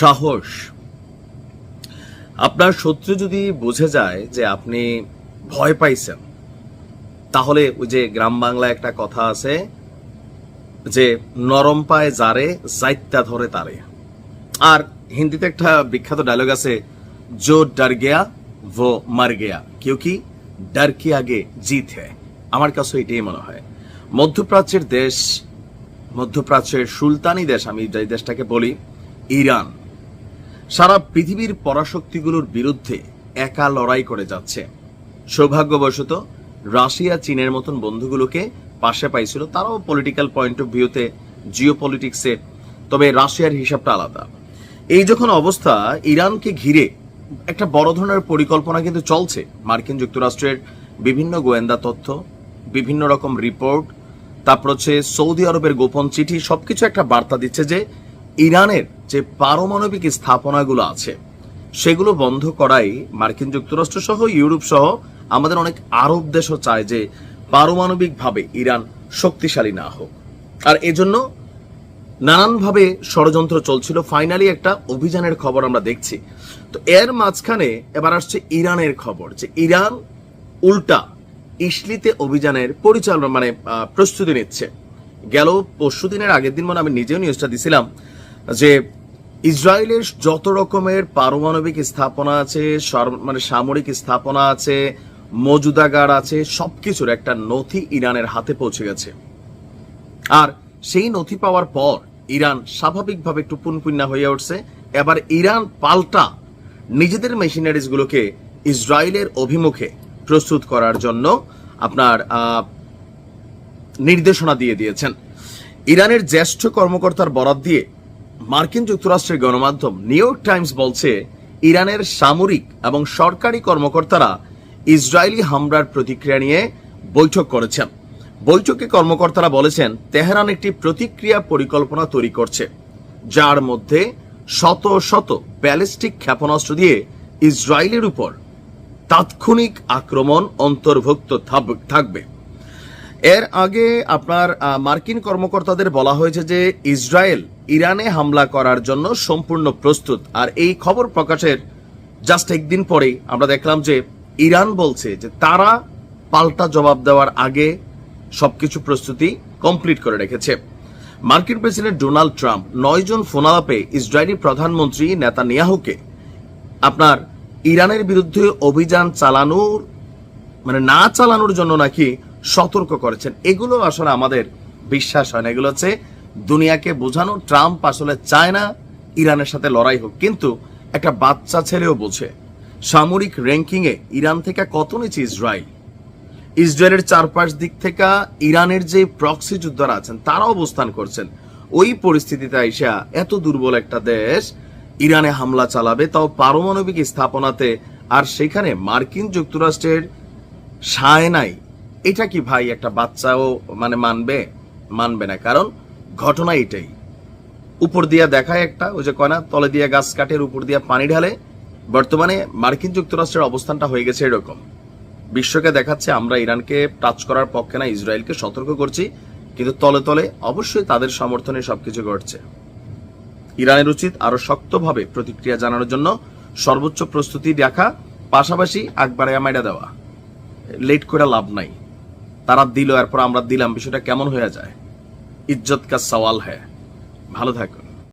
সাহস। আপনার শত্রু যদি বুঝে যায় যে আপনি ভয় পাইছেন, তাহলে ওই যে গ্রাম বাংলায় একটা কথা আছে যে, নরম পায় যারে জাইত্যা ধরে তারে। আর হিন্দিতে একটা বিখ্যাত ডায়লগ আছে, জো ডার গেয়া, ভো মার গেয়া। কিউকি ডার কি আগে জিত হ্যায়? আমার কাছে এটাই মনে হয়। মধ্যপ্রাচ্যের দেশ, মধ্যপ্রাচ্যের সুলতানি দেশ, আমি যে দেশটাকে বলি, ইরান। সারা পৃথিবীর পরাশক্তিগুলোর বিরুদ্ধে একা লড়াই করে যাচ্ছে। সৌভাগ্যবশত, রাশিয়া চীনের মতন বন্ধুগুলোকে পাশে পাইছিল, তারাও পলিটিক্যাল পয়েন্ট অফ ভিউতে জিও পলিটিক্সে তবে রাশিয়ার হিসাবটা আলাদা। এই যখন অবস্থা, ইরানকে ঘিরে একটা বড় ধরনের পরিকল্পনা কিন্তু চলছে। মার্কিন যুক্তরাষ্ট্রের বিভিন্ন গোয়েন্দা তথ্য, বিভিন্ন রকম রিপোর্ট তারপর হচ্ছে সৌদি আরবের গোপন চিঠি, সবকিছু একটা বার্তা দিচ্ছে যে, ইরানের যে পারমাণবিক স্থাপনাগুলো আছে, সেগুলো বন্ধ করাই মার্কিন যুক্তরাষ্ট্র সহ ইউরোপ সহ আমাদের অনেক আরব দেশও চায় যে পারমাণবিকভাবে ইরান শক্তিশালী না হোক। আর এজন্য নানানভাবে ষড়যন্ত্র চলছিল। ফাইনালি একটা অভিযানের খবর আমরা দেখছি। তো এর মাঝখানে এবার আসছে ইরানের খবর যে ইরান উল্টা ইসলিতে অভিযানের পরিচালনা মানে প্রস্তুতি নিচ্ছে। গেল পরশু দিনের আগের দিন মানে আমি নিজেও নিউজটা দিছিলাম যে ইসরায়েলের যত রকমের পারমাণবিক স্থাপনা আছে মানে সামরিক স্থাপনা আছে, মজুদাগার আছে, সবকিছুর একটা নথি ইরানের হাতে পৌঁছে গেছে। আর সেই নথি পাওয়ার পর ইরান স্বাভাবিকভাবে একটু পুনপুন্না হয়ে উঠছে। এবার ইরান পাল্টা নিজেদের মেশিনারিজ গুলোকে ইসরায়েলের অভিমুখে প্রস্তুত করার জন্য আপনার নির্দেশনা দিয়ে দিয়েছেন। ইরানের জ্যেষ্ঠ কর্মকর্তার বরাত দিয়ে মার্কিন যুক্তরাষ্ট্রের গণমাধ্যম নিউ ইয়র্ক টাইমস বলছে, ইরানের সামরিক এবং সরকারি কর্মকর্তারা ইসরায়েলি হামলার প্রতিক্রিয়া নিয়ে বৈঠক করেছেন। বৈঠকে কর্মকর্তারা বলেছেন, তেহরান একটি প্রতিক্রিয়া পরিকল্পনা তৈরি করছে, যার মধ্যে শত শত ব্যালিস্টিক ক্ষেপণাস্ত্র দিয়ে ইসরায়েলের উপর তাৎক্ষণিক আক্রমণ অন্তর্ভুক্ত থাকবে। এর আগে আপনার মার্কিন কর্মকর্তাদের বলা হয়েছে যে ইসরায়েল ইরানে হামলা করার জন্য সম্পূর্ণ প্রস্তুত। আর এই খবর প্রকাশের জাস্ট একদিন পরেই আমরা দেখলাম যে ইরান বলছে যে তারা পাল্টা জবাব দেওয়ার আগে সবকিছু প্রস্তুতি কমপ্লিট করে রেখেছে। মার্কিন প্রেসিডেন্ট ডোনাল্ড ট্রাম্প নয় জন ফোনালাপে ইসরায়েলি প্রধানমন্ত্রী নেতানিয়াহুকে আপনার ইরানের বিরুদ্ধে অভিযান চালানোর মানে না চালানোর জন্য নাকি সতর্ক করেছেন। এগুলো আসলে আমাদের বিশ্বাস হয় না। এগুলো হচ্ছে দুনিয়াকে বোঝানো। ট্রাম্প আসলে চায় না ইরানের সাথে লড়াই হোক। কিন্তু একটা বাচ্চা ছেলেও বোঝে, সামরিক র্যাঙ্কিং এ ইরান থেকে কত নিচে ইসরায়েল? ইসরায়েলের চারপাশ দিক থেকে ইরানের যে প্রক্সি যোদ্ধারা আছেন তারা অবস্থান করছেন। ওই পরিস্থিতিতে আইসা এত দুর্বল একটা দেশ, ইরানে হামলা চালাবে, তাও পারমাণবিক স্থাপনাতে। আর সেখানে মার্কিন যুক্তরাষ্ট্রের সায় নাই এটা কি ভাই একটা বাচ্চাও মানে মানবে? মানবে না, কারণ ঘটনা এটাই। উপর দিয়া দেখায় একটা, ওই যে কয়না তলে দিয়া গাছ কাটের উপর দিয়া পানি ঢালে। বর্তমানে মার্কিন যুক্তরাষ্ট্রের অবস্থানটা হয়ে গেছে এরকম। বিশ্বকে দেখাচ্ছে আমরা ইরানকে টাচ করার পক্ষে না, ইসরায়েলকে সতর্ক করছি, কিন্তু তলে তলে অবশ্যই তাদের সমর্থনে সবকিছু ঘটছে। ইরানের উচিত আরও শক্তভাবে প্রতিক্রিয়া জানানোর জন্য সর্বোচ্চ প্রস্তুতি দেখা, পাশাপাশি আকবারে আমাইডা দেওয়া। লেট করে লাভ নাই। তারা দিল, এরপর আমরা দিলাম, বিষয়টা কেমন হয়ে যায়? ইজ্জত কা সওয়াল হ্যাঁ ভালো থাকো।